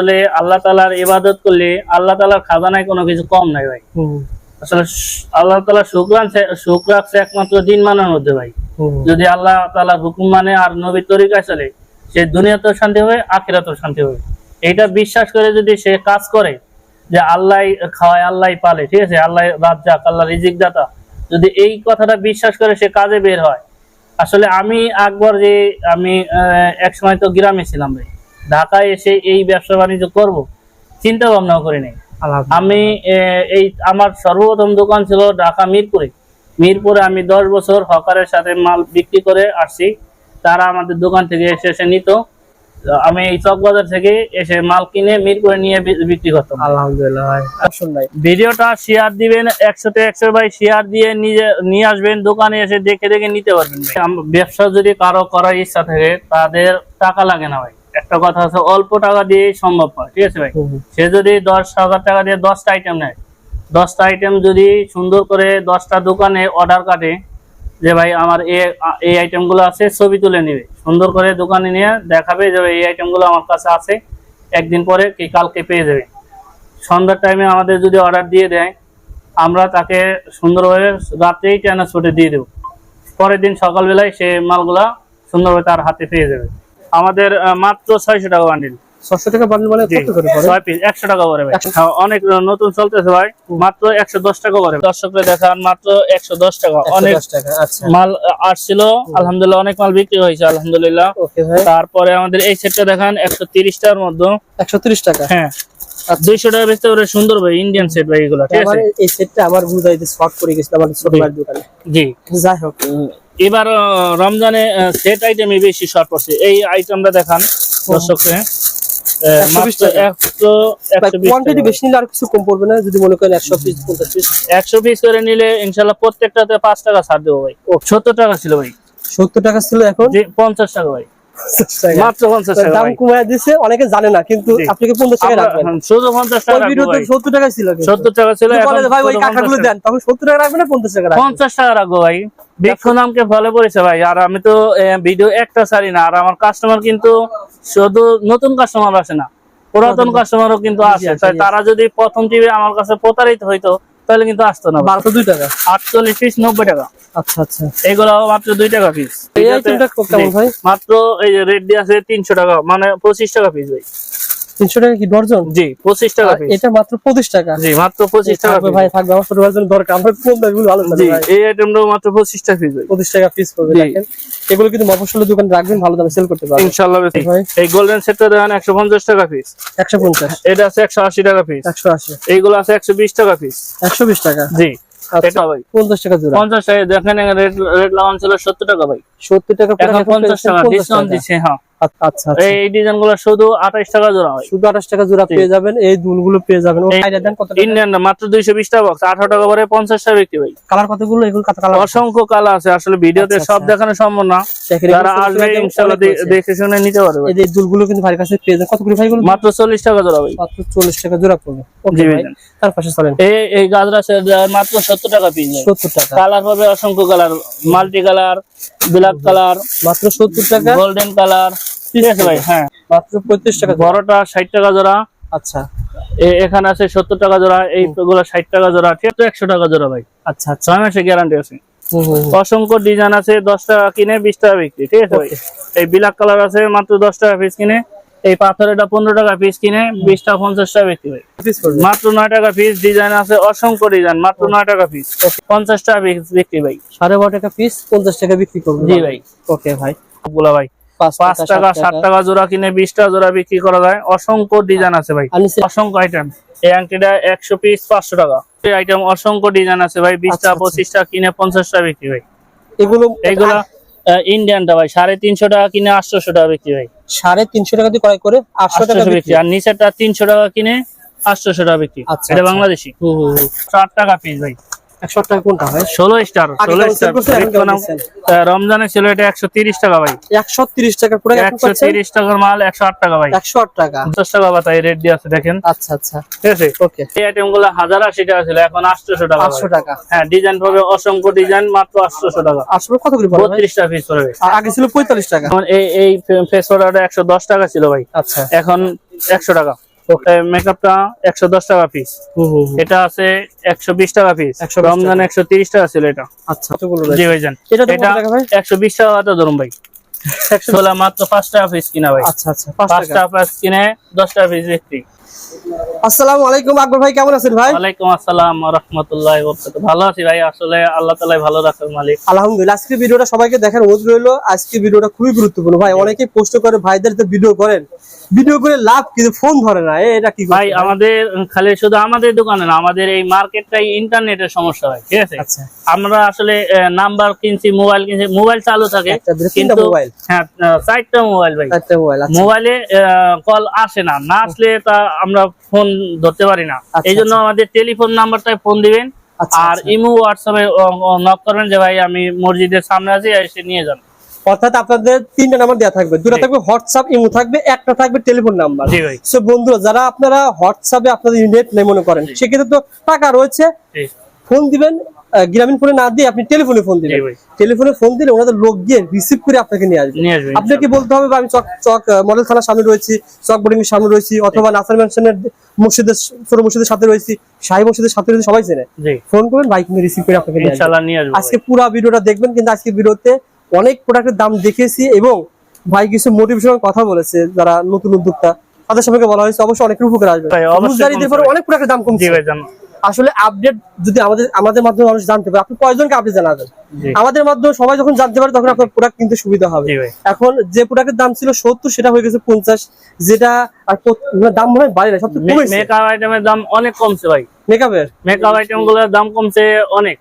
আসলে আল্লাহ তালার ইবাদত করলে আল্লাহ তালার খাজানায় কোনো কিছু কম নাই ভাই। আসলে আল্লাহ তালা রাখছে সুখ রাখছে একমাত্র দিন মানার মধ্যে ভাই। যদি আল্লাহ তালা হুকুম মানে আর নবীর তরিকায় চলে সে দুনিয়াতেও শান্তি হবে আখিরাতেও শান্তি হবে। এইটা বিশ্বাস করে যদি সে কাজ করে যে আল্লাহ খাওয়ায় আল্লাহ পালে ঠিক আছে? আল্লাহ রাজ্জাক আল্লাহ রিজিক দাতা। যদি এই কথাটা বিশ্বাস করে সে কাজে বের হয় আসলে আমি একবার যে আমি আহ, এক সময় তো গ্রামে ছিলাম ভাই। ঢাকায় এসে এই ব্যবসা বাণিজ্য করব চিন্তা ভাবনাও করিনি আলহামদুলিল্লাহ আমি এই আমার সর্বপ্রথম দোকান ছিল ঢাকা মিরপুরে। মিরপুরে আমি দশ বছর হকারের সাথে মাল বিক্রি করে আসছি। তারা আমাদের দোকান থেকে এসে এসে নিত। আমি এই চকবাজার থেকে এসে মাল কিনে মিরপুরে নিয়ে বিক্রি করতাম। আলহামদুলিল্লাহ নাই ভিডিওটা শেয়ার দিবেন একশোতে একশো ভাই শেয়ার দিয়ে নিজে নিয়ে আসবেন দোকানে এসে দেখে দেখে নিতে পারবেন ব্যবসা যদি কারও করার ইচ্ছা থাকে তাদের টাকা লাগে না ভাই। একটা কথা আছে অল্প টাকা দিয়ে সম্ভব হয় ঠিক আছে ভাই। সে যদি দশ হাজার টাকা দিয়ে দশটা আইটেম নেয় দশটা আইটেম যদি সুন্দর করে দশটা দোকানে অর্ডার কাটে যে ভাই আমার এই আইটেমগুলো আছে ছবি তুলে নিবে। সুন্দর করে দোকানে নিয়ে দেখাবে যে এই আইটেমগুলো আমার কাছে আছে একদিন পরে কি কালকে পেয়ে যাবে। সন্ধ্যার টাইমে আমাদের যদি অর্ডার দিয়ে দেয় আমরা তাকে সুন্দরভাবে রাত্রেই ট্রান্সপোর্টে দিয়ে দেবো। পরের দিন সকালবেলায় সে মালগুলা সুন্দরভাবে তার হাতে পেয়ে যাবে। আমাদের মাত্র ছয়শো টাকা বান্ডিল ছশো টাকা বান্ডেল মানে জি, কত করে পড়ে? ছয় পিস একশো টাকা করে ভাই। হ্যাঁ, অনেক নতুন চলতেছে ভাই। মাত্র একশো দশ টাকা করে। দর্শকরা দেখান মাত্র একশো দশ টাকা। অনেক 110 টাকা আচ্ছা। মাল আসছিল। আলহামদুলিল্লাহ অনেক মাল বিক্রি হয়েছে আলহামদুলিল্লাহ। তারপরে আমাদের এই সেটটা দেখান একশো তিরিশ টাকার মধ্যে। একশো তিরিশ টাকা? হ্যাঁ। দুইশো টাকা বেচতে পারে সুন্দর ভাই ইন্ডিয়ান সেট ভাই এগুলো ঠিক আছে? এই সেটটা আমার বুঝাইতে শর্ট করে গেছিল আমার ছোট ভাইয়ের দোকানে। জি। যাই হোক। এবার রমজানে সেট আইটেমে বেশি শর্ট পড়ছে এই আইটেমটা দেখান দর্শককে আহ, 120 টাকা। একশো একশো বিশ কোয়ান্টিটি টাকা। বেশি নিলে আর কিছু কম পড়বে না যদি করেন একশো পিস করে নিলে ইনশাল্লাহ প্রত্যেকটাতে পাঁচ টাকা ছাড় দেবো ভাই। সত্তর টাকা ছিল ভাই। সত্তর টাকা ছিল এখন? পঞ্চাশ টাকা ভাই। 50 টাকা। মাত্র পঞ্চাশ টাকা দাম কমায় দিছে অনেকে জানে না কিন্তু আপনি কি পঞ্চাশ টাকা রাখবেন? শুধু পঞ্চাশ টাকা ওই রাখব ভিডিওতে ভাই। সত্তর টাকা ছিল সত্তর টাকা ছিল যদি এখন বলে যে ভাই ওই কাকাগুলো দেন। তখন সত্তর টাকা রাখবেন না পঞ্চাশ টাকা পঞ্চাশ টাকা রাখব ভাই। বিক্ষু নামকে ফলো করেছে ভাই। আর আমি তো ভিডিও একটা ছাড়ি না। আর আমার কাস্টমার কিন্তু শুধু নতুন কাস্টমার আসে না। পুরাতন কাস্টমারও কিন্তু আসে। তারা যদি প্রথম টিভি আমার কাছে প্রতারিত হইতো তাহলে কিন্তু আসতো না। বারোশো দুই টাকা। আটচল্লিশ পিস নব্বই টাকা। আচ্ছা আচ্ছা। এগুলো মাত্র দুই টাকা পিস এই আইটেমটা কেমন ভাই? মাত্র এই যে রেট দিয়ে আছে তিনশো টাকা মানে পঁচিশ টাকা পিস ভাই। তিনশো টাকা কি ডর্জন? জি পঁচিশ টাকা এটা মাত্র পঁচিশ টাকা। জি মাত্র পঁচিশ টাকা ভাই থাকবে আমার ছোট ভাইয়ের দরকার। আমরা কম দামে এগুলো ভালো জি এই আইটেমটাও মাত্র পঁচিশ টাকা পিস পঁচিশ টাকা পিস করবে দেখেন। এগুলো কিন্তু মফসলের দোকানে রাখবেন ভালো দামে সেল করতে পারবেন। ইনশাল্লাহ বেশি। ভাই। এই গোল্ডেন সেটটা দেখেন একশো পঞ্চাশ টাকা পিস একশো পঞ্চাশ। এটা আছে একশো আশি টাকা পিস একশো আশি। এইগুলো আছে একশো বিশ টাকা পিস একশো বিশ টাকা। জি আচ্ছা। পঞ্চাশ টাকা জোড়া। পঞ্চাশ টাকা দেখেন রেট রেট লাগানো ছিল সত্তর টাকা ভাই। সত্তর টাকা পঞ্চাশ টাকা ডিসকাউন্ট দিচ্ছে হ্যাঁ। আচ্ছা আচ্ছা আচ্ছা। এই ডিজাইনগুলো শুধু আঠাশ টাকা জোড়া হয়। শুধু আঠাশ টাকা জোড়া পেয়ে যাবেন এই দুলগুলো পেয়ে যাবেন। ইন্ডিয়ান মাত্র দুইশো বিশ টাকা বক্স আঠারো টাকা করে পঞ্চাশ টাকা বিক্রি ভাই কালার কতগুলো? এগুলো কত কালার অসংখ্য কালা আছে আসলে ভিডিওতে আচ্ছা, সব। দেখানো সম্ভব না। যারা আসবে ছোট ইনশাল্লাহ অনেক রয়েছে। দেখে শুনে নিতে পারবে। এই যে দুলগুলো কিন্তু ভাইয়ের কাছে পেয়ে যাবেন কতগুলো ভাই গুলো মাত্র চল্লিশ টাকা জোড়া ভাই। মাত্র চল্লিশ টাকা জোড়া পড়বে। ওকে ভাই। ভাই। তার পাশে চলেন। এই এই গাজরা মাত্র সত্তর টাকা পিস ভাই। সত্তর টাকা। কালার হবে অসংখ্য colour multi colour black colour মাত্র সত্তর টাকা। গোল্ডেন কালার ঠিক আছে ভাই হ্যাঁ। মাত্র পঁয়ত্রিশ টাকা জোড়া। বড়টা ষাট টাকা জোড়া। আচ্ছা। এখানে আছে সত্তর টাকা জোড়া এই গুলো ষাট টাকা জোড়া ঠিক একশো টাকা জোড়া ভাই। আচ্ছা আচ্ছা। ছয় মাসে গ্যারান্টি আছে। অসংখ্য ডিজাইন আছে দশ টাকা কিনে বিশ টাকা বিক্রি ঠিক আছে ভাই? এই ব্ল্যাক কালার আছে মাত্র দশ টাকা পিস কিনে। এই পাথরেটা পনেরো টাকা পিস কিনে বিশ টাকা পঞ্চাশ টাকা বিক্রি ভাই। মাত্র নয় টাকা পিস ডিজাইন আছে অসংখ্য ডিজাইন মাত্র নয় টাকা পিস পঞ্চাশ টাকা বিক্রি ভাই। সাড়ে বারো টাকা পিস পঞ্চাশ টাকা বিক্রি করবে। জি ভাই। ওকে ভাই। সবগুলা ভাই। পাঁচ পাঁচ টাকা সাত টাকা। জোড়া কিনে বিশ টাকা জোড়া বিক্রি করা যায়। অসংখ্য ডিজাইন আছে ভাই। অসংখ্য আইটেম এই আংটিটা একশো পিস পাঁচশো টাকা। এই আইটেম অসংখ্য ডিজাইন আছে ভাই বিশটা পঁচিশটা টাকা আচ্ছা। কিনে পঞ্চাশ টাকা বিক্রি ভাই। এগুলো এগুলো ইন্ডিয়ানটা ভাই সাড়ে তিনশো টাকা কিনে আটশোশো টাকা বিক্রি ভাই। সাড়ে তিনশো টাকা দিয়ে ক্রয় করে আটশো টাকা বিক্রি। আর নিচেরটা তিনশো টাকা কিনে আটশোশো টাকা বিক্রি। আচ্ছা, এটা বাংলাদেশী। ষাট টাকা পিস ভাই। রমজানে ছিল এটা একশো তিরিশ টাকা ভাই। একশো তিরিশ টাকা একশো তিরিশ টাকার মাল একশো আট টাকা ভাই। একশো আট টাকা। পঞ্চাশ টাকা বাতাই রেট দিয়ে আছে দেখেন। আচ্ছা আচ্ছা। ঠিক আছে? ওকে এই আইটেমগুলো হাজার আশি টাকা ছিল এখন আটশোশো টাকা আটশো টাকা। হ্যাঁ ডিজাইন পাবে অসংখ্য ডিজাইন মাত্র আটশোশো টাকা। আটশো? বত্রিশ টাকা পিস পড়বে আগে ছিল পঁয়তাল্লিশ টাকা। এই এই ফেস অর্ডারটা একশো দশ টাকা ছিল ভাই। আচ্ছা। এখন একশো টাকা। Okay. মেকআপটা একশো দশ টাকা পিস। এটা আছে একশো বিশ টাকা পিস 120 রমজান টাকা। একশো তিরিশ টাকা ছিল এটা। আচ্ছা জি ভাইজান। এটা তো কত এটা টাকা ভাই? একশো বিশ টাকা তো ধরুন ভাই। মাত্র পাঁচ টাকা পিস কিনা ভাই। আচ্ছা আচ্ছা পাঁচ পাঁচ টাকা। টাকা পিস কিনে দশ টাকা পিস বিক্রি। আসসালামু আলাইকুম আকবর ভাই কেমন আছেন ভাই? ওয়ালাইকুম আসসালাম রহমতুল্লাহ ভালো আছি ভাই আসলে আল্লাহ তালাই ভালো রাখার মালিক। আলহামদুলিল্লাহ আজকে ভিডিওটা সবাইকে দেখার অনুরোধ রইল আজকে ভিডিওটা খুবই গুরুত্বপূর্ণ। ভাই অনেকেই করে ভাইদের ভিডিও করেন। ভিডিও করে লাভ কিন্তু ফোন ধরে না এটা কি ভাই আমাদের খালি শুধু আমাদের দোকানে না আমাদের এই মার্কেটটাই ইন্টারনেটের সমস্যা হয় ঠিক আছে? আচ্ছা। আমরা আসলে নাম্বার কিনছি মোবাইল কিনছি মোবাইল চালু থাকে কিন্তু মোবাইল। হ্যাঁ চারটা মোবাইল ভাই। আচ্ছা। মোবাইলে কল আসে না না আসলে তা আমরা ফোন ধরতে পারি না। আচ্ছা, এই জন্য আমাদের টেলিফোন নাম্বারটায় ফোন দিবেন। আচ্ছা, আর ইমু হোয়াটসঅ্যাপে নক করবেন যে ভাই আমি মসজিদের সামনে আছি এসে নিয়ে যান। অর্থাৎ আপনাদের তিনটা নাম্বার দেওয়া থাকবে। দুটো থাকবে হোয়াটসঅ্যাপ ইমো থাকবে একটা থাকবে টেলিফোন নাম্বার জি ভাই। সো বন্ধুরা যারা আপনারা হোয়াটসঅ্যাপে আপনাদের নেট নেই মনে করেন। সেক্ষেত্রে তো টাকা রয়েছে। ফোন দিবেন গ্রামীণ ফোনে না দিয়ে আপনি টেলিফোনে ফোন দিবেন। টেলিফোনে। ফোন দিলে ওনাদের লোক গিয়ে রিসিভ করে আপনাকে নিয়ে আসবে। আপনাকে বলতে হবে বা আমি চক চক মডেল থানার সামনে রয়েছি চক বোর্ডিং এর সামনে রয়েছি অথবা নাসার ম্যানশনের মসজিদের ছোট মসজিদের সাথে রয়েছি শাহী মসজিদের সাথে রয়েছে সবাই চেনে। ফোন করবেন বাইক নিয়ে রিসিভ করে আপনাকে নিয়ে আসবে। আজকে পুরো ভিডিওটা দেখবেন কিন্তু আজকে ভিডিওতে অনেক প্রোডাক্টের দাম দেখিয়েছি এবং ভাই কিছু মোটিভেশনাল কথা বলেছে যারা নতুন উদ্যোক্তা তাদের সবাইকে বলা হয়েছে অবশ্যই অনেক উপকার আসবে। অনেক প্রোডাক্টের দাম কমছে। আসলে আপডেট যদি আমাদের আমাদের মাধ্যমে মানুষ জানতে পারে আপনি কয়জনকে আপডেট জানাবেন? আমাদের মাধ্যমে সবাই যখন জানতে পারে তখন আপনার প্রোডাক্ট কিনতে সুবিধা হবে। এখন যে প্রোডাক্টের দাম ছিল সত্তর সেটা হয়ে গেছে পঞ্চাশ যেটা আর মানে দাম মনে হয় বাড়ে না সব মেকআপ আইটেমের দাম অনেক কমছে ভাই। মেকআপের মেকআপ আইটেমগুলোর দাম কমছে অনেক।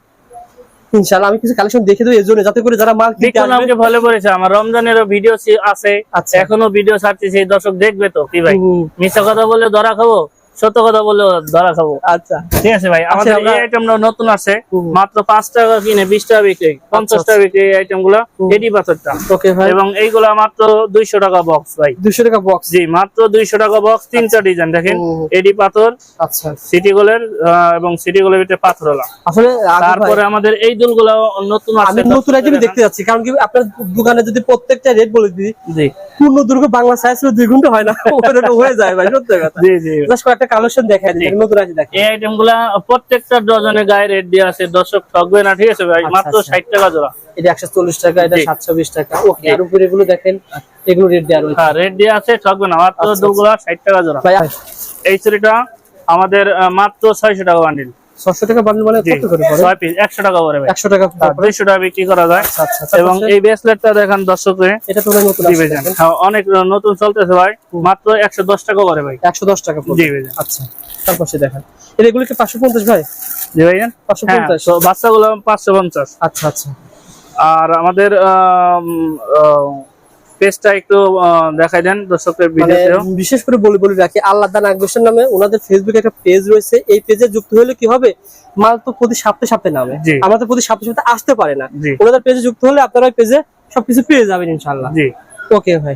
ইনশাআল্লাহ আমি কিছু কালেকশন দেখে দেবো এর জন্য যাতে করে যারা মাল কিনতে দেখুন আসবে। আমাকে ভালো করেছে আমার রমজানেরও ভিডিও আছে। আচ্ছা। এখনও ভিডিও ছাড়ছি সেই দর্শক দেখবে তো কি ভাই? হুম, মিথ্যা কথা বললে ধরা খাব? সত্য কথা বললে ধরা খাব। আচ্ছা। ঠিক আছে ভাই আমাদের এই আইটেমটা নতুন আছে মাত্র পাঁচ টাকা কিনে বিশ টাকা বিক্রি পঞ্চাশ টাকা বিক্রি এই আইটেমগুলা পাথরটা। ওকে ভাই। এবং এইগুলা মাত্র দুইশো টাকা বক্স ভাই। দুশো টাকা বক্স জি মাত্র দুইশো টাকা বক্স তিনটা ডিজাইন দেখেন এডি পাথর আচ্ছা। সিটি গোলের এবং সিটি গোলের ভিতরে আসলে তারপরে আমাদের এই দুলগুলো নতুন আছে নতুন আইটেমই দেখতে যাচ্ছি কারণ কি আপনার দোকানে যদি প্রত্যেকটা রেট বলে দিই জি। পূর্ণ দুর্গ বাংলা সাইজ দুই ঘণ্টা হয় না হয়ে যায় ভাই সত্যি কথা। জি জি। কয়েকটা কালেকশন দেখাই দিই নতুন আছে দেখেন। এই আইটেম প্রত্যেকটা ডজনে গায়ে রেট দেওয়া আছে দর্শক ঠকবে না ঠিক আছে ভাই? আচ্ছা, মাত্র আচ্ছা। ষাট টাকা জোড়া। এটা একশো চল্লিশ টাকা এটা জি। সাতশো বিশ টাকা। ওকে আর উপরে এগুলো দেখেন এগুলো রেট দেওয়া রয়েছে। হ্যাঁ রেট দেওয়া আছে ঠকবে না মাত্র আচ্ছা, দুগুলা ষাট টাকা জোড়া। ভাই এই চুরিটা আমাদের মাত্র ছয়শো টাকা বান্ডিল ছশো টাকা বান্ডেল মানে কত করে পড়ে? ছয় পিস একশো টাকা ভাই। টাকা হ্যাঁ, বিক্রি করা যায়। আচ্ছা আচ্ছা এবং এবং এই ব্রেসলেটটা দেখেন এটা তো নতুন জি হ্যাঁ, অনেক নতুন চলতেছে ভাই। মাত্র একশো দশ টাকা করে ভাই। একশো দশ টাকা পড়বে জি আচ্ছা তারপর সে দেখেন। এগুলো কি পাঁচশো পঞ্চাশ ভাই? জি ভাইজান পাঁচশো হ্যাঁ পঞ্চাশ তো বাচ্চাগুলো আচ্ছা আচ্ছা। আর আমাদের পেজটা একটু দেখাই দেন দর্শকের ভিডিওতে বিশেষ করে বলে বলে রাখি আল্লাহ দান আকবসের নামে ওনাদের ফেসবুকে একটা পেজ রয়েছে। এই পেজে যুক্ত হলে কি হবে? মাল তো প্রতি সপ্তাহে সপ্তাহে নামে। আমাদের আমরা তো প্রতি সপ্তাহে সপ্তাহে আসতে পারে না। ওনাদের পেজে যুক্ত হলে আপনারা ওই পেজে সবকিছু পেয়ে যাবেন ইনশাল্লাহ জি। ওকে ভাই।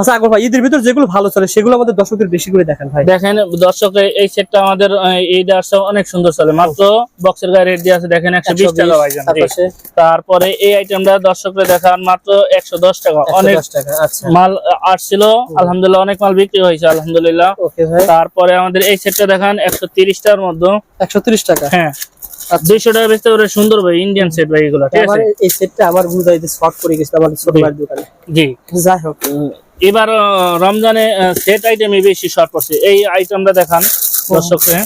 আচ্ছা আকবর ভাই ঈদের ভিতর যেগুলো ভালো চলে সেগুলো আমাদের দর্শকদের বেশি করে দেখান ভাই। দেখেন দর্শকের এই সেটটা আমাদের এই অনেক সুন্দর চলে। মাত্র বক্সের গায়ে রেট দিয়ে আছে দেখেন একশো বিশ টাকা ভাইজান জি। তারপর? এই আইটেমটা দর্শকরা দেখান মাত্র একশো দশ টাকা। অনেক টাকা আচ্ছা। মাল আসছিল আলহামদুলিল্লাহ অনেক মাল বিক্রি হয়েছে আলহামদুলিল্লাহ। ওকে ভাই। তারপরে আমাদের এই সেটটা দেখান একশো তিরিশটার মধ্যে। একশো তিরিশ টাকা? হ্যাঁ। আচ্ছা। দুইশো টাকা বেচতে পারে সুন্দর ভাই ইন্ডিয়ান সেট ভাই এগুলো ঠিক আছে? এই সেটটা গুরুদারিতে শর্ট করে গেছে আমার ছোট দোকানে। জি। যাই হোক। এবার রমজানে সেট আইটেমই বেশি শর্ট পড়ছে। এই আইটেমটা দেখান দর্শককে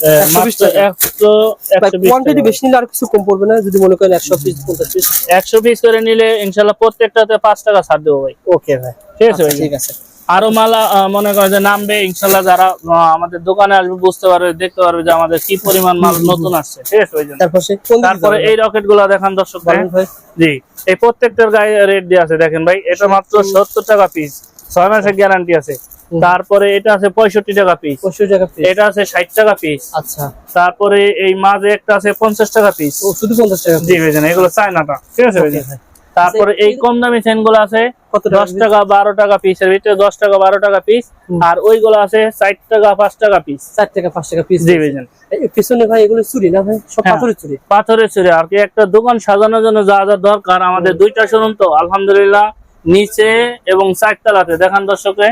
আহ, 120 মাত্র টাকা। একশো একশো বিশ কোয়ান্টিটি টাকা। বেশি নিলে আর কিছু কম পড়বে না যদি করেন একশো পিস একশো পিস করে নিলে ইনশাল্লাহ প্রত্যেকটাতে পাঁচ টাকা ছাড় দেবো ভাই। ওকে ভাই। ঠিক আছে আচ্ছা, ভাই। ঠিক আছে। আরও মালা মনে করে যে নামবে ইনশাল্লাহ যারা আমাদের দোকানে আসবে বুঝতে পারবে দেখতে পারবে যে আমাদের কি পরিমাণ মাল নতুন আসছে ঠিক আছে ভাই তারপর এই রকেটগুলা দেখান দর্শক ভাই। জি এই প্রত্যেকটার গায়ে রেট দিয়ে আছে দেখেন ভাই এটা মাত্র সত্তর টাকা পিস ছয় মাসের গ্যারান্টি আছে। তারপরে এটা আছে পঁয়ষট্টি টাকা পিস পঁয়ষট্টি টাকা পিস এটা আছে ষাট টাকা পিস আচ্ছা। তারপরে এই মাঝে একটা আছে পঞ্চাশ টাকা পিস শুধু পঞ্চাশ টাকা জি ভাইজান এগুলো চায়নাটা। ঠিক আছে ভাই। তারপরে এই কম দামি চেনগুলো আছে দশ টাকা বারো টাকা পিসের ভিতরে দশ টাকা বারো টাকা পিস। আর ওইগুলো আছে ষাট টাকা পাঁচ টাকা পিস চার টাকা পাঁচ টাকা পিস জি ভাইজান পিছনে ভাই এগুলো চুরি না ভাই? সব হ্যাঁ। পাথরের চুরি। পাথরের চুরি। আর কি একটা দোকান সাজানোর জন্য যা যা দরকার আমাদের দুইটা শোরুম তো আলহামদুলিল্লাহ নিচে এবং চারতলাতে দেখান দর্শকে।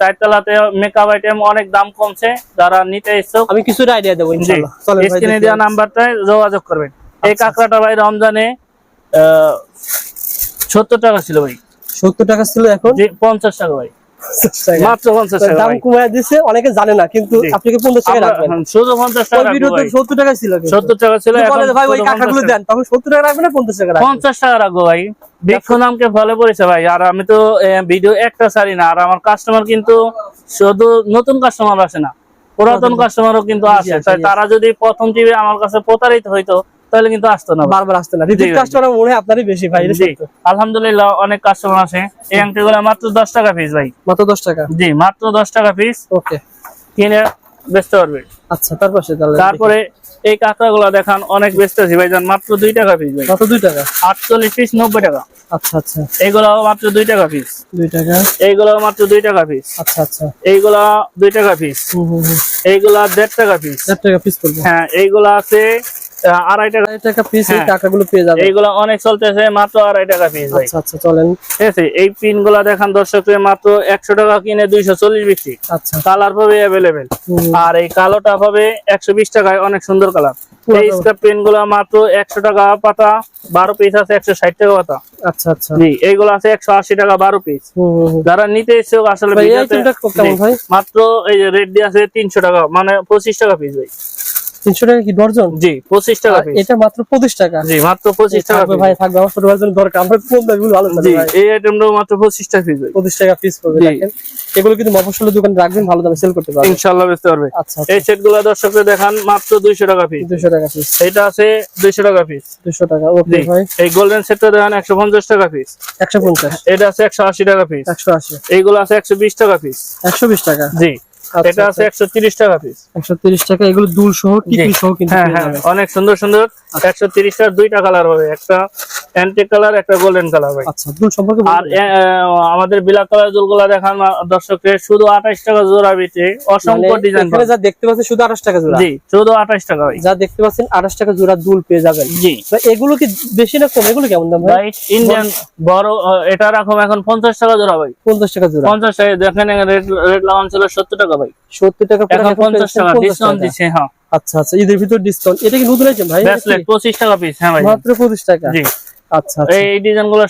চারতলাতে মেকআপ আইটেম অনেক দাম কমছে যারা নিতে ইচ্ছুক। আমি কিছুটা আইডিয়া দেবো স্ক্রিনে দেওয়া নাম্বারটায় যোগাযোগ করবেন। এই আচ্ছা, কাঁকড়াটা ভাই রমজানে সত্তর টাকা ছিল ভাই। সত্তর টাকা ছিল এখন? পঞ্চাশ টাকা ভাই। মাত্র পঞ্চাশ টাকা দাম কমায় অনেকে জানে না কিন্তু জি। আপনি কি পঞ্চাশ টাকা রাখবেন? হ্যাঁ, শুধু পঞ্চাশ ওই টাকা সত্তর ছিল। সত্তর টাকা ছিল এখন ভাই ওই কাকাগুলো দেন। তখন সত্তর টাকা রাখবেন না পঞ্চাশ টাকা পঞ্চাশ টাকা রাখব ভাই। বৃক্ষ নামকে ফলে পড়েছে ভাই আর আমি তো ভিডিও একটা ছাড়ি না আর আমার কাস্টমার কিন্তু শুধু নতুন কাস্টমার আসে না পুরাতন কাস্টমারও কিন্তু আসে। আসে, তাই তারা যদি প্রথম টিভি আমার কাছে প্রতারিত হইতো তাহলে কিন্তু আসতো না বারবার আসতে না। রিপিট কাস্টমার মনে আপনারই বেশি ভাই। আলহামদুলিল্লাহ অনেক কাস্টমার আছে। এই আংটি গুলো মাত্র দশ টাকা পিস ভাই। মাত্র দশ টাকা? জি মাত্র দশ টাকা পিস ওকে। কিনে বেচতে পারবে। আচ্ছা তারপর তারপরে এই কাঁকড়া গুলা দেখান অনেক বেচতেছি ভাই। যান মাত্র দুই টাকা পিস ভাই। মাত্র দুই টাকা? আটচল্লিশ পিস নব্বই টাকা। আচ্ছা আচ্ছা। এইগুলাও মাত্র দুই টাকা পিস দুই টাকা? এইগুলাও মাত্র দুই টাকা পিস আচ্ছা আচ্ছা। এইগুলা দুই টাকা পিস হুম হুম এইগুলা দেড় টাকা পিস চার টাকা পিস করব। হ্যাঁ এইগুলা আছে আড়াই টাকা টাকা পিস এই হ্যাঁ। টাকাগুলো পেয়ে যাবে এইগুলা অনেক চলতেছে মাত্র আড়াই টাকা পিস আচ্ছা আচ্ছা চলেন। ঠিক আছে এই পিনগুলা দেখান দর্শককে মাত্র একশো টাকা কিনে দুইশো চল্লিশ বিক্রি। আচ্ছা। কালার পাবে অ্যাভেলেবেল আর এই কালোটা পাবে একশো বিশ টাকায় অনেক সুন্দর কালার। এই স্কার্ট পেনগুলা মাত্র একশো টাকা পাতা বারো পিস আছে একশো ষাট টাকা পাতা। আচ্ছা আচ্ছা। জি এইগুলো আছে একশো আশি টাকা বারো পিস। যারা নিতে ইচ্ছুক আসলে? মাত্র এই যে রেট দিয়ে আছে তিনশো টাকা মানে পঁচিশ টাকা পিস ভাই। তিনশো টাকা কি ডর্জন জি পঁচিশ টাকা এটা মাত্র পঁচিশ টাকা। জি মাত্র পঁচিশ টাকা ভাই থাকবে। আমার ছোট ভাইয়ের জন্য দরকার। আমরা কম দামি গুলো ভালো জি এই আইটেমটাও মাত্র পঁচিশ টাকা পিস পঁচিশ টাকা পিস। এগুলো কিন্তু মফসলের দোকানে রাখবেন ভালো দামে সেল করতে পারবেন। বেচতে পারবে। আচ্ছা এই সেটগুলো দর্শকদের দেখান মাত্র দুইশো টাকা পিস দুশো টাকা পিস এটা আছে দুইশো টাকা পিস দুশো টাকা ওকে ভাই। এই গোল্ডেন সেটটা দেখান একশো পঞ্চাশ টাকা পিস একশো পঞ্চাশ। এটা আছে একশো আশি টাকা পিস একশো আশি। এইগুলো আছে একশো বিশ টাকা পিস একশো বিশ টাকা। জি। আচ্ছা, এটা আছে একশো তিরিশ টাকা পিস এগুলো দুল সহ টিকি সহ কিন্তু হ্যাঁ হ্যাঁ অনেক সুন্দর সুন্দর। একশো তিরিশটার দুইটা কালার হবে একটা অ্যান্টিক কালার একটা গোল্ডেন কালার ভাই। আচ্ছা দুল সম্পর্কে আর বলবেন? এ, আহ, আমাদের বিলাক কালার দুলগুলা দেখান দর্শককে শুধু আঠাইশ টাকা জোড়া বিচে অসংখ্য মানে ডিজাইন এখানে যা দেখতে পাচ্ছেন শুধু আঠাশ টাকা জোড়া। জি শুধু আঠাইশ টাকা ভাই। যা দেখতে পাচ্ছেন আঠাশ টাকা জোড়া দুল পেয়ে যাবেন। জি। এগুলো কি বেশি না কম? এগুলো কেমন দাম ভাই? ইন্ডিয়ান বড় এটা রাখো এখন পঞ্চাশ টাকা জোড়া ভাই। পঞ্চাশ টাকা জোড়া। পঞ্চাশ টাকা দেখেন রেট রেট লাগানো ছিল সত্তর টাকা ভাই সত্তর টাকা পঞ্চাশ টাকা ডিসকাউন্ট। দিচ্ছে হ্যাঁ। আচ্ছা আচ্ছা ঈদের ভিতর ডিসকাউন্ট এটা কি নতুন আইটেম ভাই? পঁচিশ টাকা পিস হ্যাঁ ভাই। মাত্র পঁচিশ টাকা। জি। আচ্ছা আচ্ছা। এই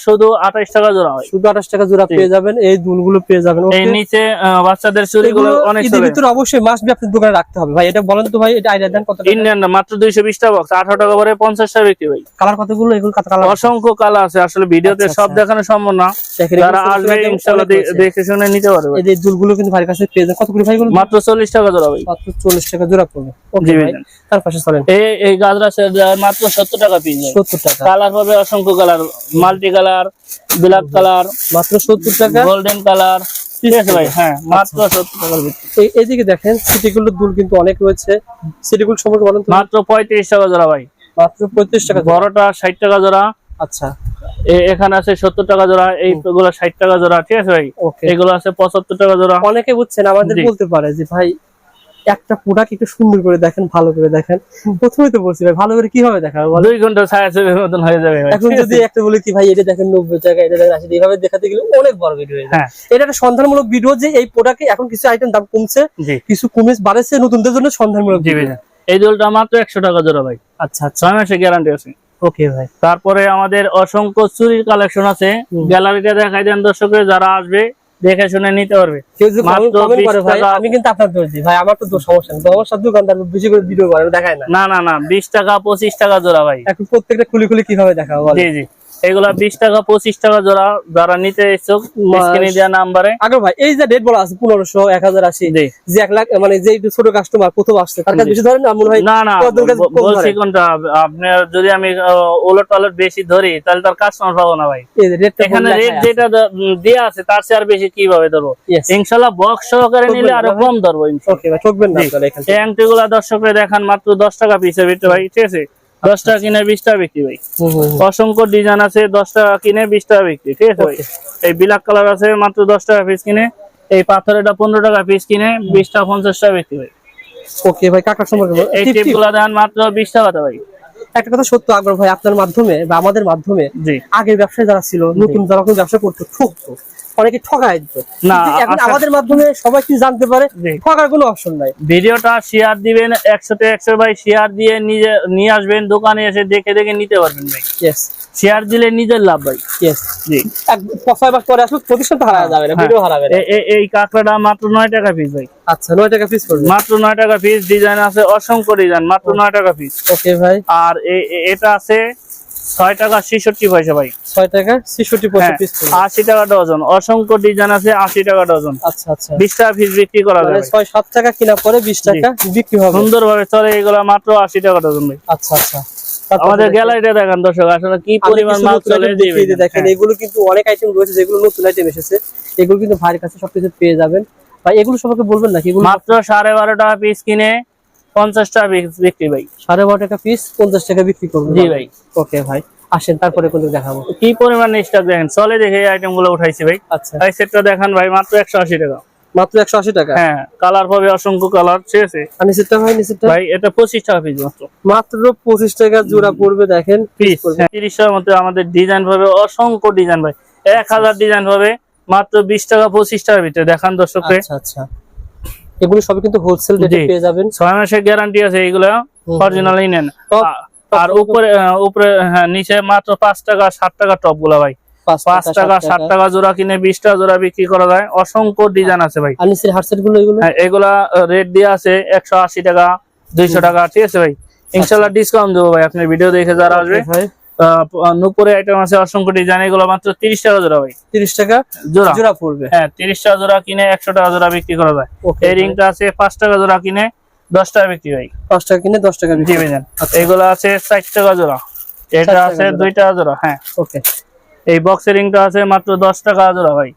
শুধু টাকা জোড়া হয়। শুধু আঠাশ টাকা জোড়া পেয়ে যাবেন এই দুলগুলো পেয়ে যাবেন এই নিচে বাচ্চাদের চুরি অনেক চলে। ভিতরে অবশ্যই মাস্ট বি আপনার দোকানে রাখতে হবে। ভাই এটা বলেন তো ভাই এটা আইডিয়া দেন কত ইন্ডিয়ান মাত্র দুইশো বিশ টাকা বক্স আঠারো টাকা করে পঞ্চাশ টাকা বিক্রি ভাই। কালার কতগুলো? এগুলো কত কালার অসংখ্য কালা আছে আসলে ভিডিওতে আচ্ছা, সব। দেখানো সম্ভব না। যারা আসবে। দেখে শুনে নিতে পারবে। এই দুলগুলো কিন্তু ভাইয়ের কাছে পেয়ে যান। কতগুলো ভাই মাত্র চল্লিশ টাকা জোড়া ভাই। মাত্র চল্লিশ টাকা জোড়া পড়বে। ওকে ভাই তার পাশে চলেন। এই এই গাজরা মাত্র সত্তর টাকা পিস ভাই। সত্তর টাকা। কালার হবে অসংখ্য colour multi colour black colour মাত্র সত্তর টাকা। গোল্ডেন কালার ঠিক আছে ভাই হ্যাঁ মাত্র সত্তর টাকার ভিতরে। এইদিকে দেখেন সিটিগুলোর দুল কিন্তু অনেক রয়েছে। সিটিগুলো সম্পর্কে বলেন মাত্র পঁয়ত্রিশ টাকা জোড়া ভাই। মাত্র পঁয়ত্রিশ টাকা। বড়টা ষাট টাকা জোড়া। আচ্ছা। এখানে আছে সত্তর টাকা জোড়া এইগুলো ষাট টাকা জোড়া ঠিক আছে ভাই? ওকে। এগুলো আছে পঁচাত্তর টাকা জোড়া। অনেকে বুঝছেন আমাদের। বলতে পারে যে ভাই একটা প্রোডাক্ট একটু সুন্দর করে দেখেন ভালো করে দেখেন। প্রথমেই তো বলছি ভাই ভালো করে কীভাবে দেখাবো বলেন? দুই ঘণ্টা ছায়া ছবির মতন হয়ে যাবে এখন যদি একটা বলি কি ভাই এটা দেখেন নব্বই টাকা এটা দেখেন আশি এইভাবে দেখাতে গেলে অনেক বড় ভিডিও হয়ে যায় হ্যাঁ। এটা একটা সন্ধানমূলক ভিডিও যে এই প্রোডাক্টে এখন কিছু আইটেম দাম কমছে কিছু কমে বাড়েছে নতুনদের জন্য সন্ধানমূলক। এই দোলটা মাত্র একশো টাকা জোড়া ভাই। আচ্ছা আচ্ছা। ছয় মাসে গ্যারান্টি আছে। ওকে ভাই। তারপরে আমাদের অসংখ্য চুরির কালেকশন আছে। হুম। গ্যালারিতে দেখাই দেন দর্শকের যারা আসবে দেখে শুনে নিতে পারবে। কেউ যদি মাত্র কমেন্ট করে ভাই আমি কিন্তু আপনার দোষ দিই। ভাই আমার তো দোষ সমস্যা নেই। সমস্যার দোকানদার বেশি করে ভিডিও করে দেখায় না। না না না বিশ টাকা পঁচিশ টাকা জোড়া ভাই। এখন প্রত্যেকটা খুলি খুলি কীভাবে দেখাবো জি জি। এগুলা বিশ টাকা পঁচিশ টাকা জোড়া যারা নিতে ইচ্ছুক স্ক্রিনে দেওয়া নাম্বারে। আগে ভাই এই যে রেট বলা আছে পনেরোশো এক হাজার আশি যে এক লাখ মানে যে ছোট কাস্টমার প্রথম আসছে তার কাছে বেশি ধরেন মনে হয় না না বলছি কোনটা? আপনার যদি আমি ওলট পালট বেশি ধরি তাহলে তার কাস্টমার পাবো না ভাই। এখানে রেট যেটা দ- উম, দেয়া আছে তার চেয়ে আর বেশি কীভাবে ধরবো? ইনশাল্লাহ বক্স সহকারে নিলে আরও কম ধরবো ঠকবেন না। এই দর্শকরা দেখান মাত্র দশ টাকা পিসের ভিতরে ভাই ঠিক আছে? দশ টাকা কিনে বিশ টাকা বিক্রি ভাই। অসংখ্য ডিজাইন আছে দশ টাকা কিনে বিশ টাকা বিক্রি ঠিক আছে ভাই? এই বিলাক কালার আছে মাত্র দশ টাকা পিস কিনে এই পাথরেটা পনেরো টাকা পিস কিনে বিশ টাকা পঞ্চাশ টাকা বিক্রি ভাই। ওকে ভাই কাকার সম্পর্কে এই দেন মাত্র বিশ টাকা ভাই। একটা কথা সত্য আকবর ভাই আপনার মাধ্যমে বা আমাদের মাধ্যমে আগের ব্যবসায়ী যারা ছিল নতুন যারা কোনো ব্যবসা করতো ঠকতো অনেকে ঠকায় দিত। না, এখন আচ্ছা। আমাদের মাধ্যমে সবাই কি জানতে পারে। ঠকার কোনো অপশন নাই। ভিডিওটা শেয়ার দিবেন একশোতে একশো ভাই শেয়ার দিয়ে নিজে নিয়ে আসবেন দোকানে এসে দেখে দেখে নিতে পারবেন ভাই। ইয়েস শেয়ার দিলে নিজের লাভ ভাই। ইয়েস জি। এক ছয় মাস পরে আসলে প্রতিষ্ঠান হারা যাবে না হ্যাঁ। ভিডিও হারাবে এ- এ- এই কাঁকড়াটা মাত্র নয় টাকা পিস ভাই। আচ্ছা নয় টাকা পিস পড়বে। মাত্র নয় টাকা পিস ডিজাইন আছে অসংখ্য ডিজাইন মাত্র নয় টাকা পিস ওকে ভাই। আর এটা আছে ছয় টাকা ছেষট্টি পয়সা ভাই। ছয় টাকা ছেষট্টি পয়সা হ্যাঁ পিস আশি টাকা ডজন। অসংখ্য ডিজাইন আছে আশি টাকা ডজন। আচ্ছা আচ্ছা। বিশ টাকা পিস বিক্রি করা যাবে। ছয় সাত টাকা কিনা পরে বিশ টাকা বিক্রি হবে। সুন্দর ভাবে চলে এগুলো মাত্র আশি টাকা ডজন ভাই। আচ্ছা আচ্ছা। আমাদের। গ্যালারিটা দেখেন দর্শক আসলে কি পরিমাণ মাল চলে দেখেন হ্যাঁ। এগুলো কিন্তু অনেক আইটেম রয়েছে যেগুলো নতুন আইটেম এসেছে। এগুলো কিন্তু ভাইয়ের কাছে সবকিছু পেয়ে যাবেন। ভাই এগুলো সবাইকে বলবেন নাকি? মাত্র সাড়ে বারো টাকা পিস কিনে পঞ্চাশ টাকা পিস বিক্রি ভাই। সাড়ে বারো টাকা পিস পঞ্চাশ টাকা বিক্রি করবেন জি ভাই। ওকে ভাই। আসেন তারপরে কোন দেখাবো। কি পরিমাণ স্টক দেখেন? চলে দেখে আইটেমগুলো উঠাইছি ভাই। আচ্ছা। এই সেটটা দেখান ভাই মাত্র একশো আশি টাকা। মাত্র একশো আশি টাকা? হ্যাঁ কালার পাবে অসংখ্য কালার ঠিক আছে? আর নিচেরটা ভাই নিচেরটা? ভাই এটা পঁচিশ টাকা পিস মাত্র। মাত্র পঁচিশ টাকা জোড়া পড়বে দেখেন পিস তিরিশ টাকার মধ্যে আমাদের ডিজাইন পাবে অসংখ্য ডিজাইন ভাই। এক হাজার ডিজাইন পাবে মাত্র বিশ টাকা পঁচিশ টাকার ভিতরে। দেখান দর্শককে আচ্ছা আচ্ছা। এগুলো সবই কিন্তু হোলসেল রেটে পেয়ে যাবেন। ছয় মাসের গ্যারান্টি আছে এইগুলো হুম। অরিজিনালই নেন। আর উপরে উপরে হ্যাঁ নিচে মাত্র পাঁচ টাকা সাত টাকা টপগুলা ভাই। পাঁচ টাকা সাত টাকা জোড়া কিনে বিশ টাকা জোড়া বিক্রি করা যায়। অসংখ্য ডিজাইন আছে ভাই। হ্যাঁ এগুলা রেট দিয়ে আছে একশো আশি টাকা দুইশো টাকা ঠিক আছে ভাই। ইনশাল্লাহ ডিসকাউন্ট দেবো ভাই আপনার ভিডিও দেখে যারা আসবে। Okay আহ, নুপুরে আইটেম আছে অসংখ্য ডিজাইন এগুলো মাত্র তিরিশ টাকা জোড়া ভাই। তিরিশ টাকা জোড়া। জোড়া পড়বে। হ্যাঁ তিরিশ টাকা জোড়া কিনে একশো টাকা জোড়া বিক্রি করা যায়। এই রিংটা আছে পাঁচ টাকা জোড়া কিনে দশ টাকা বিক্রি ভাই। পাঁচ টাকা কিনে দশ টাকা বিক্রি। ভাইজান এগুলো আছে ষাট টাকা জোড়া। এটা আছে। দুই টাকা জোড়া হ্যাঁ। ওকে। এই বক্সের রিংটা আছে মাত্র দশ টাকা জোড়া ভাই।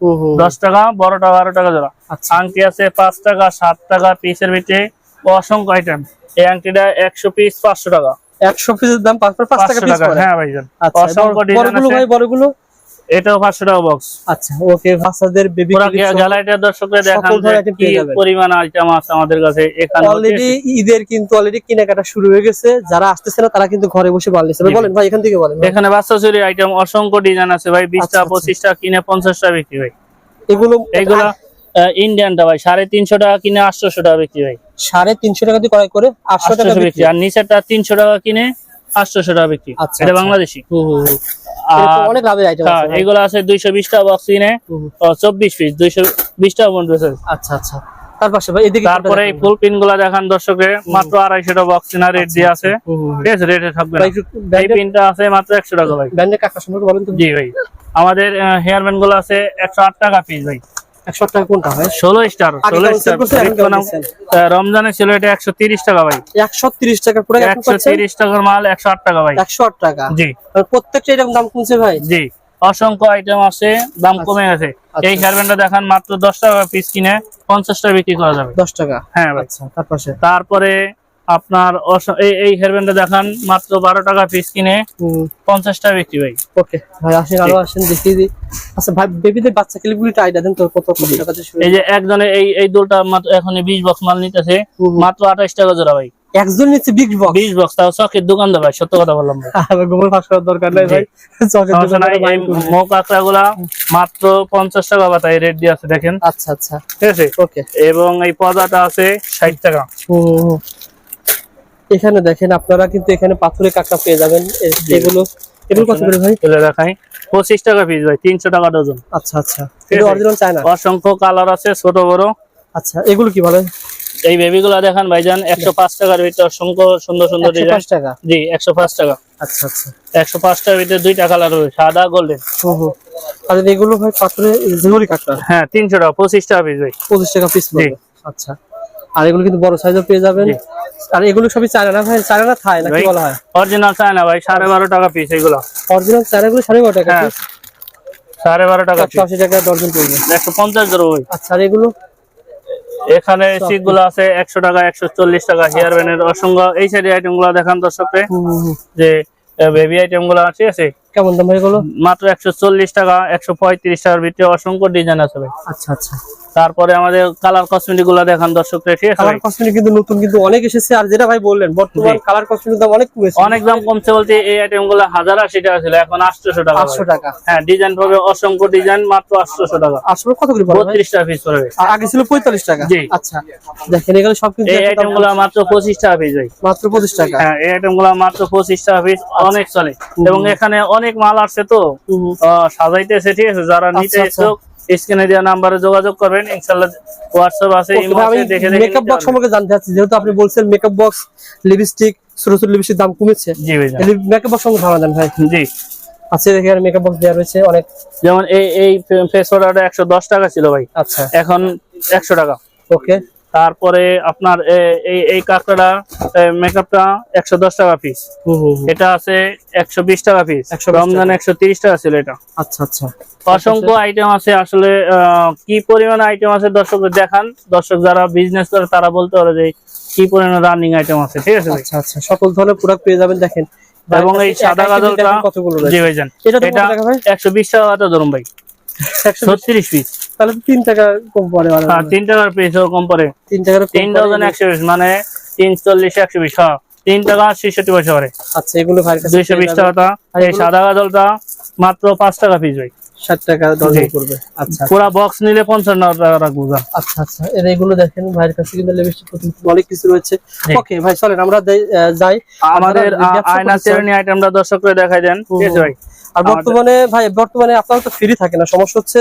দশ টাকা বড়টা বারো টাকা জোড়া। আচ্ছা। আংটি আছে পাঁচ টাকা সাত টাকা পিসের ভিতরে অসংখ্য আইটেম এই আংটিটা একশো পিস পাঁচশো টাকা। একশো পিসের দাম পাঁচ পাঁচ টাকা পাঁচশো পিস পড়ে হ্যাঁ ভাইজান। আচ্ছা অসংখ্য ডিজাইন বড়গুলো আছে। ভাই বড়গুলো? এটাও পাঁচশো টাকা বক্স আচ্ছা ওকে বাচ্চাদের বেবি দর্শকরা দেখান কি পরিমাণ আইটেম আছে আমাদের কাছে এখানে অলরেডি ঈদের কিন্তু অলরেডি কেনাকাটা শুরু হয়ে গেছে। যারা আসতেছে না তারা কিন্তু ঘরে বসে নিচ্ছে। বলেন ভাই এখান থেকে বলেন এখানে বাচ্চা চুরি আইটেম অসংখ্য ডিজাইন আছে ভাই। বিশ আচ্ছা, টাকা আচ্ছা। পঁচিশ টাকা কিনে পঞ্চাশ টাকা বিক্রি ভাই। এগুলো এইগুলা ইন্ডিয়ানটা ভাই সাড়ে তিনশো টাকা কিনে আটশোশো টাকা বিক্রি ভাই। সাড়ে তিনশো টাকা দিয়ে ক্রয় করে আটশো টাকা বিক্রি। আর নিচেরটা তিনশো টাকা কিনে আটশোশো টাকা বিক্রি। আচ্ছা, এটা আচ্ছা। বাংলাদেশি। অনেক লাভের আইটেম হ্যাঁ, আছে এগুলো আছে দুইশো বক্স কিনে চব্বিশ পিস দুইশো আচ্ছা আচ্ছা। তার পাশে ভাই তারপরে এই ফুল পিনগুলা দেখান দর্শকের মাত্র আড়াইশো টাকা বক্স কিনা রেট দিয়ে আছে। ঠিক আছে রেটে থাকবে এই পিনটা আছে মাত্র একশো টাকা ভাই। ব্র্যান্ডের কাকা সম্পর্কে বলেন তো। জি ভাই। আমাদের হেয়ারম্যানগুলো আছে একশো আট টাকা পিস ভাই। টাকা কোনটা স্টার স্টার? রমজানে ছিল এটা টাকা ভাই। টাকা পুরো টাকার মাল ভাই। জি। প্রত্যেকটা এরকম দাম কমছে ভাই? জি। অসংখ্য আইটেম আছে দাম কমে গেছে। আচ্ছা। এই ব্যান্ডটা দেখান মাত্র দশ টাকা পিস কিনে পঞ্চাশ টাকা বিক্রি করা যাবে। দশ টাকা। হ্যাঁ আচ্ছা তারপরে আপনার এই এই হেয়ার ব্যান্ডটা দেখান মাত্র বারো টাকা পিস কিনে পঞ্চাশ টাকা বিক্রি ভাই। ওকে ভাই আসেন আরও আসেন দেখিয়ে দিই। আচ্ছা ভাই বেবিদের বাচ্চা ক্লিপগুলি একটু আইডিয়া দেন তো কত টাকা এই যে একজনে এই এই দুলটা মাত্র এখন বিশ বক্স মাল নিতেছে মাত্র আঠাশ টাকা জোড়া ভাই। একজন নিচ্ছে বিগ বক্স বিশ বক্স তাও চকের দোকানদার ভাই সত্য কথা বললাম ভাই। গোবর ফাঁস করার দরকার নাই ভাই। চকের দোকানে এই মৌ কাঁকড়া গুলা মাত্র পঞ্চাশ টাকা বা তাই রেট দিয়ে আছে দেখেন। আচ্ছা আচ্ছা। ঠিক আছে? ওকে। এবং এই পদাটা আছে ষাট টাকা। এখানে দেখেন আপনারা কিন্তু এখানে পাথরের কাঁকড়া পেয়ে যাবেন। এগুলো এগুলো কত করে ভাই? তুলে দেখাই। পঁচিশ টাকা পিস ভাই তিনশো টাকা ডজন আচ্ছা আচ্ছা। এটা অরিজিনাল চায়না? অসংখ্য কালার আছে ছোট বড়। আচ্ছা এগুলো কি বলে? এই দেখান ভাইজান একশো পাঁচ টাকার ভিতরে অসংখ্য সুন্দর সুন্দর ডিজাইন টাকা? জি একশো পাঁচ টাকা। আচ্ছা আচ্ছা। একশো পাঁচ টাকার ভিতরে দুইটা কালার সাদা গোল্ডেন আর এগুলো ভাই কাঁকড়া? হ্যাঁ তিনশো টাকা পঁচিশ টাকা পিস ভাই। টাকা পিস আচ্ছা। আর এগুলো কিন্তু বড় সাইজও পেয়ে যাবেন। আর এগুলো সবই চায়না না ভাই? চায়না না থাই নাকি ভাই। বলা হয়? অরিজিনাল চায় না ভাই সাড়ে বারো টাকা পিস এগুলো। অরিজিনাল চায়না গুলো সাড়ে বারো টাকা হ্যাঁ। সাড়ে বারো টাকা আশি টাকা দর্জন পড়বে। একশো পঞ্চাশ ধরো ভাই। আচ্ছা এগুলো? এখানে সিটগুলো আছে একশো টাকা একশো চল্লিশ টাকা হেয়ার ব্যান্ডের অসংখ্য। এই সাইড আইটেমগুলো দেখান দর্শককে। যে বেবি আইটেমগুলো আছে আছে? কেমন দাম ভাই এগুলো? মাত্র একশো চল্লিশ টাকা একশো পঁয়ত্রিশ টাকার ভিতরে অসংখ্য ডিজাইন আছে ভাই। আচ্ছা আচ্ছা। তারপরে আমাদের কালার কসমেটিকগুলো দেখান কালার কসমেটিক কিন্তু নতুন কিন্তু অনেক এসেছে। আর যেটা ভাই বললেন বর্তমান কালার কসমেটিক দাম অনেক কমেছে। অনেক দাম কমছে বলতে এই আইটেমগুলো হাজার আশি টাকা ছিল এখন আটশোশো টাকা আটশো টাকা। হ্যাঁ ডিজাইন পাবে অসংখ্য ডিজাইন মাত্র আটশোশো টাকা। আটশো কত করে বত্রিশ টাকা পিস পড়বে। আগে ছিল পঁয়তাল্লিশ টাকা। জি। আচ্ছা। দেখেন এগুলো সব কিন্তু এই আইটেমগুলো মাত্র পঁচিশ টাকা পিস ভাই। মাত্র পঁচিশ টাকা। হ্যাঁ এই আইটেমগুলো মাত্র পঁচিশ টাকা পিস অনেক চলে এবং এখানে অনেক মাল আসছে তো। আহ, সাজাইতেছে ঠিক আছে? যারা নিতে আচ্ছা, আচ্ছা। ইচ্ছুক স্ক্রিনে দেওয়া নাম্বারে যোগাযোগ করবেন হোয়াটসঅ্যাপ আছে দেখে দেখে মেকআপ বক্স সম্পর্কে জানতে চাচ্ছি যেহেতু আপনি বলছেন মেকআপ বক্স লিপস্টিক ছোট ছোট লিপস্টিক দাম কমেছে। জি ভাই মেকআপ বক্স সম্পর্কে ধারণা দেন ভাই। জি। দেখে মেকআপ বক্স দেওয়া রয়েছে অনেক। যেমন এই এই ফেস একশো দশ টাকা ছিল ভাই। আচ্ছা। এখন একশো টাকা। ওকে তারপরে আপনার এই কাঁকড়া মেকআপটা একশো দশ টাকা পিস। এটা আছে একশো বিশ টাকা পিস 120 রমজান একশো তিরিশ টাকা ছিল এটা। আচ্ছা আচ্ছা। অসংখ্য আইটেম আছে আসলে কি পরিমাণ আইটেম আছে দর্শক দেখান। দর্শক যারা বিজনেস করে তারা বলতে পারে যে কি পরিমাণ রানিং আইটেম আছে ঠিক আছে আচ্ছা আচ্ছা। সকল ধরনের প্রোডাক্ট পেয়ে যাবেন দেখেন। এবং এই সাদা গাজলটা কতগুলো জি ভাইজান। এটা একশো বিশ টাকা ধরুন ভাই। ছত্রিশ পিস তাহলে তিন টাকা কম পড়ে মানে হ্যাঁ তিন টাকার পিস কম পরে তিন টাকার কম তিন ডজন একশো পিস মানে তিন চল্লিশ একশো বিশ হ্যাঁ। তিন টাকা ছেষট্টি পয়সা করে আচ্ছা এগুলো দুইশো বিশ টাকাটা। এই সাদা গাজলটা মাত্র পাঁচ টাকা পিস ভাই। ষাট টাকা করবে আচ্ছা। পুরা বক্স নিলে পঞ্চান্ন টাকা রাখব আচ্ছা আচ্ছা। এর এগুলো দেখেন ভাইয়ের কাছে কিন্তু লিপস্টিক অনেক কিছু রয়েছে। ওকে ভাই চলেন আমরা যাই- আমাদের আপনারা আয়না শ্রেণি আইটেমটা দর্শকরা দেখাই দেন। ঠিক আছে ভাই? আর বর্তমানে ভাই বর্তমানে আপনারা তো ফ্রি থাকে না। সমস্যা হচ্ছে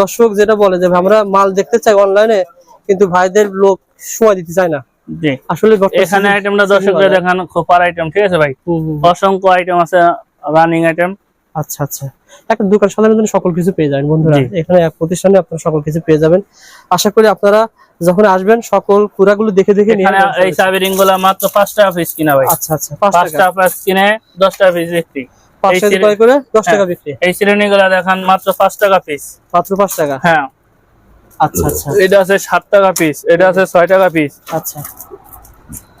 দর্শক যেটা বলে যে আমরা মাল দেখতে চাই অনলাইনে কিন্তু ভাইদের লোক সময় দিতে চায় না। আসলে বর্তমানে এখানে আইটেমটা দর্শকরা দেখান খোপার আইটেম ঠিক আছে ভাই। অসংখ্য আইটেম আছে রানিং আইটেম আচ্ছা আচ্ছা। একটা দোকান সকল কিছু পেয়ে যাবেন বন্ধুরা। এখানে এক প্রতিষ্ঠানে আপনারা সকল কিছু পেয়ে যাবেন। আশা করি আপনারা যখন আসবেন সকল পুরাগুলো দেখে দেখে এখানে এই গুলা মাত্র টাকা পিস কিনা ভাই। আচ্ছা আচ্ছা পাঁচ পাঁচ টাকা। টাকা পিস কিনে দশ টাকা পিস বিক্রি। ক্রয় করে দশ টাকা হ্যাঁ। বিক্রি। এই শ্রেণি দেখান মাত্র পাঁচ টাকা পিস মাত্র পাঁচ টাকা? হ্যাঁ। আচ্ছা আচ্ছা এটা আছে সাত টাকা পিস এটা আছে ছয় টাকা পিস আচ্ছা।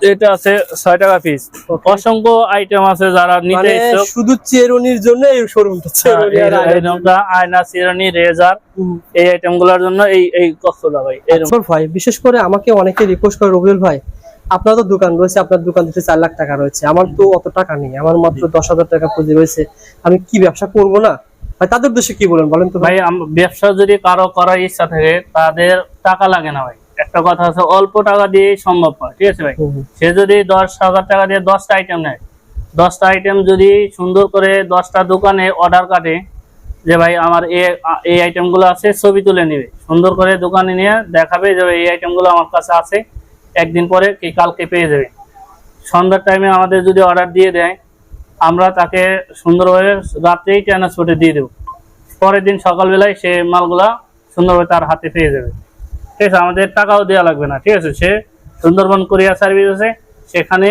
এটা আছে ছয় টাকা পিস অসংখ্য আইটেম আছে যারা নিতে মানে শুধু চেরনির জন্য এই শোরুমটা হ্যাঁ, আয়না। রেজার এই আইটেমগুলোর জন্য এই এই এরকম আচ্ছা ভাই বিশেষ করে আমাকে অনেকে রিকোয়েস্ট করে রবিউল ভাই আপনার তো দোকান রয়েছে আপনার দোকান থেকে চার লাখ টাকা রয়েছে। আমার তো অত টাকা নেই আমার মাত্র দশ হাজার টাকা পুঁজি রয়েছে। আমি কি ব্যবসা করব না? ভাই তাদের উদ্দেশ্যে কি বলেন বলেন তো ভাই? ব্যবসা যদি কারও করার ইচ্ছা থাকে তাদের টাকা লাগে না ভাই। একটা কথা আছে অল্প টাকা দিয়ে সম্ভব হয় ঠিক আছে ভাই। সে যদি দশ হাজার টাকা দিয়ে দশটা আইটেম নেয় দশটা আইটেম যদি সুন্দর করে দশটা দোকানে অর্ডার কাটে যে ভাই আমার এই আইটেমগুলো আছে ছবি তুলে নিবে। সুন্দর করে দোকানে নিয়ে দেখাবে যে এই আইটেমগুলো আমার কাছে আছে। একদিন পরে কি কালকে পেয়ে যাবে। সন্ধ্যার টাইমে আমাদের যদি অর্ডার দিয়ে দেয় আমরা তাকে সুন্দরভাবে রাত্রেই ট্রান্সপোর্টে দিয়ে দেবো। পরের দিন সকালবেলায় সে মালগুলা সুন্দরভাবে তার হাতে পেয়ে যাবে। ঠিক আছে আমাদের টাকাও দেওয়া লাগবে না। ঠিক আছে সে সুন্দরবন কোরিয়া সার্ভিস আছে সেখানে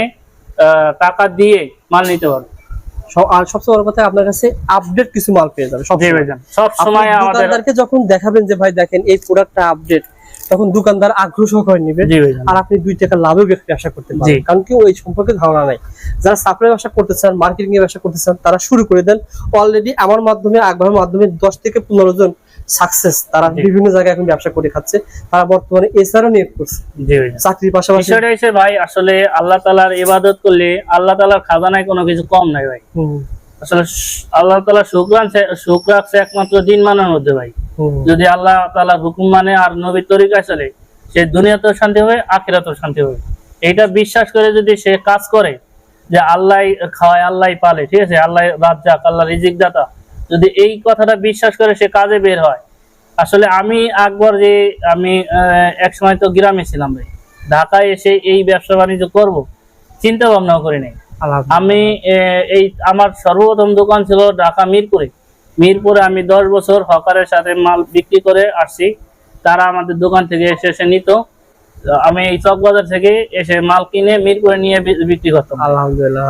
টাকা দিয়ে মাল নিতে পারবে। আর সবচেয়ে বড় কথা আপনার কাছে আপডেট কিছু মাল পেয়ে যাবে সব সব সময়। আপনি আমাদের দোকানদারকে যখন দেখাবেন যে ভাই দেখেন এই প্রোডাক্টটা আপডেট তখন দোকানদার আগ্রহ সহকারে নিবে আর আপনি দুই টাকা লাভেও ব্যবসা করতে পারেন। কারণ কি ওই সম্পর্কে ধারণা নাই। যারা সাপ্লাই ব্যবসা করতে চান মার্কেটিং এর ব্যবসা করতে চান তারা শুরু করে দেন। অলরেডি আমার মাধ্যমে আগ্রহের মাধ্যমে দশ থেকে পনেরো জন সাকসেস তারা বিভিন্ন জায়গায় এখন ব্যবসা করে খাচ্ছে। তারা বর্তমানে এছাড়াও নিয়োগ করছে। চাকরির পাশাপাশি বিষয়টা হচ্ছে ভাই আসলে আল্লাহ তালার ইবাদত করলে আল্লাহ তালার খাজানায় কোনো কিছু কম নাই ভাই। আসলে আল্লাহ তালা রাখছে সুখ একমাত্র দিন মানের মধ্যে ভাই। যদি আল্লাহ তালার হুকুম মানে আর নবীর তরিকায় চলে সে দুনিয়াতেও শান্তি হবে আখিরাতেও শান্তি হবে। এইটা বিশ্বাস করে যদি সে কাজ করে যে আল্লাহ খাওয়ায় আল্লাহ পালে ঠিক আছে? আল্লাহ রাজ্জাক আল্লাহ রিজিক দাতা। যদি এই কথাটা বিশ্বাস করে সে কাজে বের হয় আসলে আমি আকবর যে আমি এক সময় তো গ্রামে ছিলাম ভাই ঢাকায় এসে এই ব্যবসা বাণিজ্য করব চিন্তা ভাবনাও করি নাই। আমি এই আমার সর্বপ্রথম দোকান ছিল ঢাকা মিরপুরে। মিরপুরে আমি দশ বছর হকারের সাথে মাল বিক্রি করে আসছি। তারা আমাদের দোকান থেকে এসে এসে নিত। আমি এই চকবাজার থেকে এসে মাল কিনে মিরপুরে নিয়ে বিক্রি করতাম। আলহামদুলিল্লাহ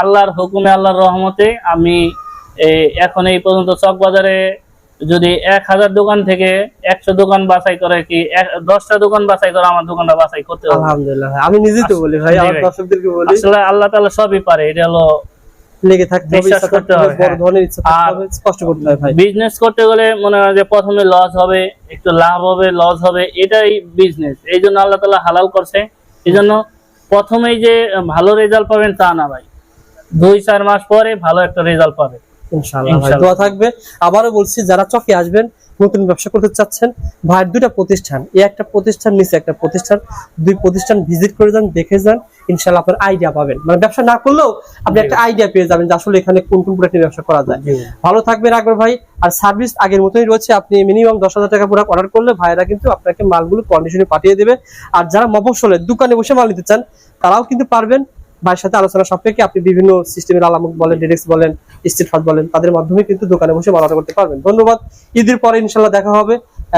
আল্লাহর হুকুমে আল্লাহর রহমতে আমি এখন এই পর্যন্ত চকবাজারে যদি এক হাজার দোকান থেকে একশো দোকান বাছাই করে কি দশটা দোকান বাছাই করে আমার দোকানটা বাছাই করতে হবে। আলহামদুলিল্লাহ আমি নিজেই তো বলি ভাই আমার দর্শকদেরকে বলি। আসলে আল্লাহ তালা সবই পারে। এটা হলো লেগে থাকতে হবে করতে হবে হবে, বড় হ্যাঁ। ধরনের ইচ্ছা থাকতে হবে কষ্ট করতে হবে ভাই। বিজনেস করতে গেলে মনে হয় যে প্রথমে লস হবে একটু লাভ হবে লস হবে এটাই বিজনেস এই জন্য আল্লাহ হালাল করছে। এই জন্য প্রথমেই যে ভালো রেজাল্ট পাবেন তা না ভাই। দুই চার মাস পরে ভালো একটা রেজাল্ট পাবে ইনশাআল্লাহ ভাই দোয়া থাকবে। আবারও বলছি যারা চকে আসবেন নতুন ব্যবসা করতে চাচ্ছেন ভাইয়ের দুইটা প্রতিষ্ঠান। এই একটা প্রতিষ্ঠান নিচে একটা প্রতিষ্ঠান। দুই প্রতিষ্ঠান ভিজিট করে যান দেখে যান ইনশাআল্লাহ আপনার আইডিয়া পাবেন। মানে ব্যবসা না করলেও আপনি একটা আইডিয়া পেয়ে যাবেন যে আসলে এখানে কোন কোন প্রোডাক্টের ব্যবসা করা যায়। ভালো থাকবেন আকবর ভাই আর সার্ভিস আগের মতোই রয়েছে। আপনি মিনিমাম দশ হাজার টাকা পুরো অর্ডার করলে ভাইরা কিন্তু আপনাকে মালগুলো কন্ডিশনে পাঠিয়ে দেবে। আর যারা মফসলে দোকানে বসে মাল নিতে চান তারাও কিন্তু পারবেন। ভাইয়ের সাথে আলোচনা সাপেক্ষে আপনি বিভিন্ন সিস্টেমের বলেন ডিরেক্স বলেন স্ট্রিট ফাস্ট বলেন তাদের মাধ্যমে কিন্তু দোকানে বসে মাল করতে পারবেন। ধন্যবাদ। ঈদের পরে ইনশাল্লাহ দেখা হবে।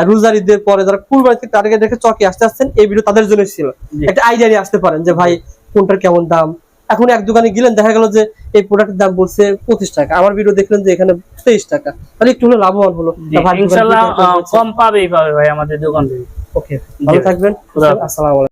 রোজার ঈদের পরে যারা কুরবানিতে টার্গেট রেখে চকে আসতে আসছেন এই ভিডিও তাদের জন্য ছিল। একটা আইডিয়া নিয়ে আসতে পারেন যে ভাই কোনটার কেমন দাম? এখন এক দোকানে গেলেন দেখা গেল যে এই প্রোডাক্টের দাম বলছে পঁচিশ টাকা। আমার ভিডিও দেখলেন যে এখানে তেইশ টাকা। তাহলে একটু হলে লাভবান হলো। কম পাবেই পাবে ভাই আমাদের দোকান থেকে। ওকে ভালো থাকবেন। আসসালামু